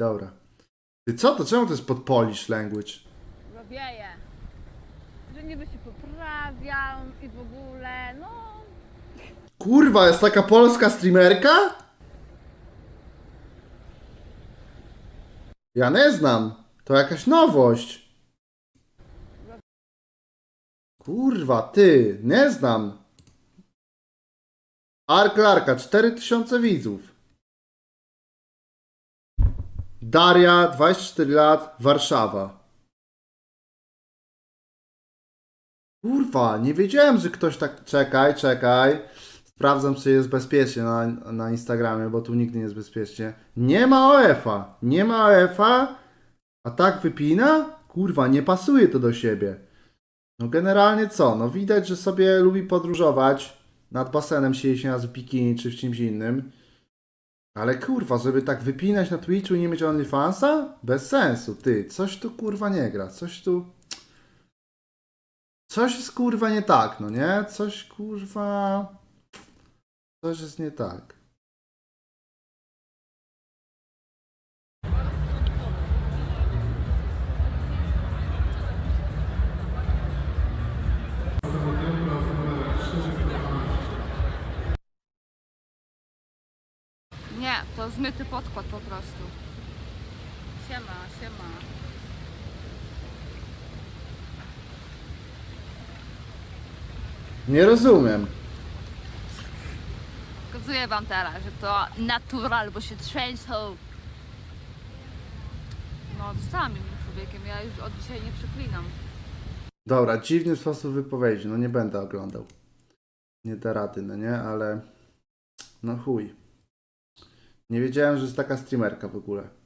dobra. Ty co to? Czemu to jest pod Polish language? Robieję. Że niby się poprawiam i w ogóle, no... Kurwa, jest taka polska streamerka? Ja nie znam. To jakaś nowość. Kurwa, ty, nie znam. Arklarka, 4000 widzów. Daria, 24 lat, Warszawa. Kurwa, nie wiedziałem, że ktoś tak. Czekaj, czekaj. Sprawdzam, czy jest bezpiecznie na, na Instagramie, bo tu nigdy nie jest bezpiecznie. Nie ma OF-a. Nie ma OF-a. A tak wypina? Kurwa, nie pasuje to do siebie. No generalnie co? No widać, że sobie lubi podróżować. Nad basenem siedzieć na w bikini czy w czymś innym. Ale kurwa, żeby tak wypinać na Twitchu i nie mieć OnlyFansa? Bez sensu, ty. Coś tu kurwa nie gra. Coś tu... Coś jest kurwa nie tak, no nie? Coś kurwa... Coś jest nie tak. Nie, to zmyty podkład po prostu. Siema, siema. Nie rozumiem. Pokazuję wam teraz, że to natural, bo się trzęsą. No, zostałam innym człowiekiem, ja już od dzisiaj nie przeklinam. Dobra, dziwny sposób wypowiedzi, no nie będę oglądał. Nie da rady, no nie, ale... No chuj. Nie wiedziałem, że jest taka streamerka w ogóle.